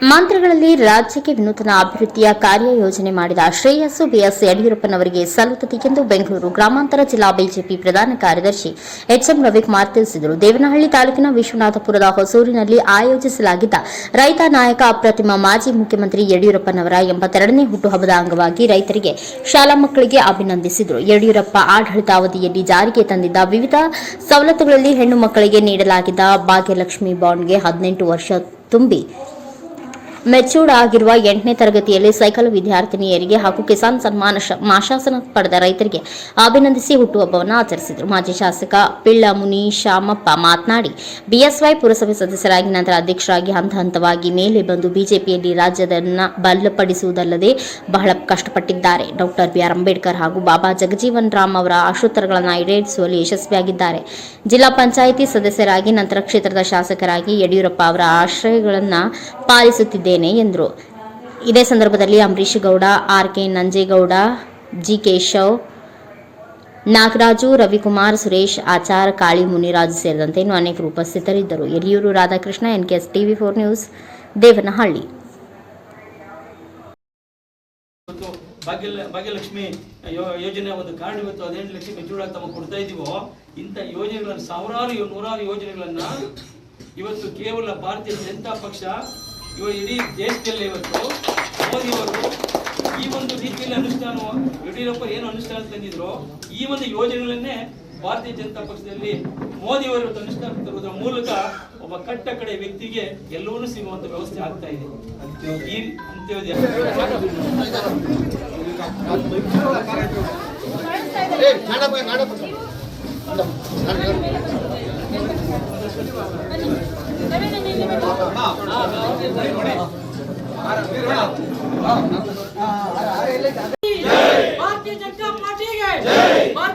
ಮಂತ್ರಿಗಳಲ್ಲಿ ರಾಜ್ಯಕ್ಕೆ ವಿನೂತನ ಅಭಿವೃದ್ಧಿಯ ಕಾರ್ಯಯೋಜನೆ ಮಾಡಿದ ಶ್ರೇಯಸ್ಸು ಬಿಎಸ್ ಯಡಿಯೂರಪ್ಪನವರಿಗೆ ಸಲ್ಲುತ್ತದೆ ಎಂದು ಬೆಂಗಳೂರು ಗ್ರಾಮಾಂತರ ಜಿಲ್ಲಾ ಬಿಜೆಪಿ ಪ್ರಧಾನ ಕಾರ್ಯದರ್ಶಿ ಎಚ್ಎಂ ರವಿಕುಮಾರ್ ತಿಳಿಸಿದರು. ದೇವನಹಳ್ಳಿ ತಾಲೂಕಿನ ವಿಶ್ವನಾಥಪುರದ ಹೊಸೂರಿನಲ್ಲಿ ಆಯೋಜಿಸಲಾಗಿದ್ದ ರೈತ ನಾಯಕ ಅಪ್ರತಿಮ ಮಾಜಿ ಮುಖ್ಯಮಂತ್ರಿ ಯಡಿಯೂರಪ್ಪನವರ ಎಂಬತ್ತೆರಡನೇ ಹುಟ್ಟುಹಬ್ಬದ ಅಂಗವಾಗಿ ರೈತರಿಗೆ ಶಾಲಾ ಮಕ್ಕಳಿಗೆ ಅಭಿನಂದಿಸಿದರು. ಯಡಿಯೂರಪ್ಪ ಆಡಳಿತಾವಧಿಯಲ್ಲಿ ಜಾರಿಗೆ ತಂದಿದ್ದ ವಿವಿಧ ಸವಲತ್ತುಗಳಲ್ಲಿ ಹೆಣ್ಣು ಮಕ್ಕಳಿಗೆ ನೀಡಲಾಗಿದ್ದ ಭಾಗ್ಯಲಕ್ಷ್ಮಿ ಬಾಂಡ್ಗೆ ಹದಿನೆಂಟು ವರ್ಷ ತುಂಬಿ ಮೆಚೂರ್ಡ್ ಆಗಿರುವ ಎಂಟನೇ ತರಗತಿಯಲ್ಲಿ ಸೈಕಲ್ ವಿದ್ಯಾರ್ಥಿನಿಯರಿಗೆ ಹಾಗೂ ಕಿಸಾನ್ ಸನ್ಮಾನ ಮಾಶಾಸನ ಪಡೆದ ರೈತರಿಗೆ ಅಭಿನಂದಿಸಿ ಹುಟ್ಟುಹಬ್ಬವನ್ನು ಆಚರಿಸಿದರು. ಮಾಜಿ ಶಾಸಕ ಪಿಳ್ಳ ಮುನಿ ಶಾಮಪ್ಪ ಮಾತನಾಡಿ, ಬಿಎಸ್ವೈ ಪುರಸಭೆ ಸದಸ್ಯರಾಗಿ ನಂತರ ಅಧ್ಯಕ್ಷರಾಗಿ ಹಂತ ಹಂತವಾಗಿ ಮೇಲೆ ಬಂದು ಬಿಜೆಪಿಯಲ್ಲಿ ರಾಜ್ಯದನ್ನ ಬಲಪಡಿಸುವುದಲ್ಲದೆ ಬಹಳ ಕಷ್ಟಪಟ್ಟಿದ್ದಾರೆ. ಡಾಕ್ಟರ್ ಬಿಆರ್ ಅಂಬೇಡ್ಕರ್ ಹಾಗೂ ಬಾಬಾ ಜಗಜೀವನ್ ರಾಮ್ ಅವರ ಆಶೋತ್ತರಗಳನ್ನು ಈಡೇರಿಸುವಲ್ಲಿ ಯಶಸ್ವಿಯಾಗಿದ್ದಾರೆ. ಜಿಲ್ಲಾ ಪಂಚಾಯಿತಿ ಸದಸ್ಯರಾಗಿ, ನಂತರ ಕ್ಷೇತ್ರದ ಶಾಸಕರಾಗಿ ಯಡಿಯೂರಪ್ಪ ಅವರ ಆಶ್ರಯಗಳನ್ನು ಪಾಲಿಸುತ್ತಿದ್ದೇನೆ ಎಂದರು. ಇದೇ ಸಂದರ್ಭದಲ್ಲಿ Ambareesh Gowda, R K Nanjegowda, G Keshav Nagaraju, Ravikumar, Suresh, Achar, Kali, Muniraju ಸೇರಿದಂತೆ ಇನ್ನು ಅನೇಕರು ಉಪಸ್ಥಿತರಿದ್ದರು. Yadiyur Radhakrishna, NKS TV four news, Devanahalli. Bhagya, Bhagyalakshmi ಯೋಜನೆ ಒಂದು ಕಾರಣ ಇವತ್ತು ಹದಿನೆಂಟು ಲಕ್ಷ ಮೆಚೂರ್ಡ್ ಆಗಿ ತಮಗೆ ಕೊಡ್ತಾ ಇದೀವೋ? ಇಂಥ ಯೋಜನೆಗಳನ್ನು, ಸಾವಿರಾರು ನೂರಾರು ಯೋಜನೆಗಳನ್ನ ಇವತ್ತು ಕೇವಲ ಭಾರತೀಯ ಜನತಾ ಪಕ್ಷ ಇವ ಇಡೀ ದೇಶದಲ್ಲಿ ಇವತ್ತು ಮೋದಿಯವರು ಈ ಒಂದು ರೀತಿಯಲ್ಲಿ ಅನುಷ್ಠಾನ ಯಡಿಯೂರಪ್ಪ ಏನು ಅನುಷ್ಠಾನ ತಂದಿದ್ರು ಈ ಒಂದು ಯೋಜನೆಗಳನ್ನೇ ಭಾರತೀಯ ಜನತಾ ಪಕ್ಷದಲ್ಲಿ ಮೋದಿಯವರು ಇವತ್ತು ಅನುಷ್ಠಾನ ತರುವುದರ ಮೂಲಕ ಒಬ್ಬ ಕಟ್ಟ ಕಡೆ ವ್ಯಕ್ತಿಗೆ ಎಲ್ಲವನ್ನೂ ಸಿಗುವಂತ ವ್ಯವಸ್ಥೆ ಆಗ್ತಾ ಇದೆ. ಈ ಅಂತ್ಯೋದಯ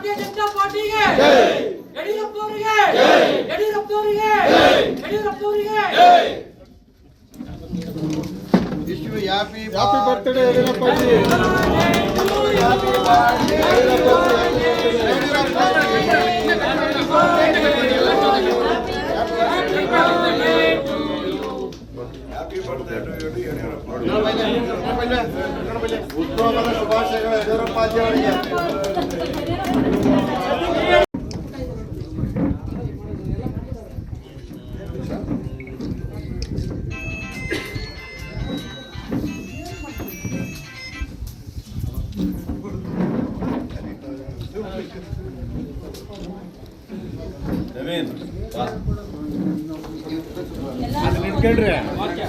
ಭಾರತೀಯ ಜನತಾ ಪಾರ್ಟಿಗೆ ಯಡಿಯೂರಪ್ಪ ಅವರಿಗೆ ಯಡಿಯೂರಪ್ಪ ಅವರಿಗೆ ಯಡಿಯೂರಪ್ಪ ಅವರಿಗೆ wish you happy happy birthday Yediyurappaji ಹುಟ್ಟುಹಬ್ಬದ ಶುಭಾಶಯಗಳು ಯಡಿಯೂರಪ್ಪಾಜಿ ಅವರಿಗೆ ಅದನ್ನ ಇಟ್ಕೊಳ್ರಿ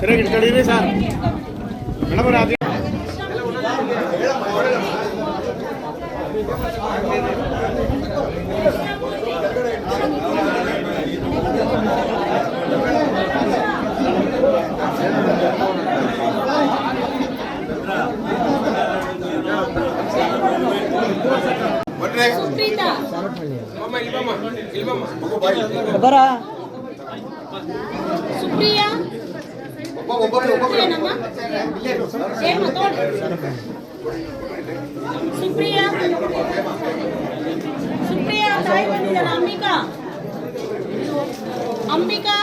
ಸರಿಯಾಗಿ ಇಟ್ಕೊಂಡಿರಿ ಸರ್. ಮೇಡಮ್ ಬರ. ಸುಪ್ರಿಯಾ. ಸುಪ್ರಿಯಾ. ಸುಪ್ರಿಯಾ ತಾಯಿ ಅಂಬಿಕಾ. ಅಂಬಿಕಾ.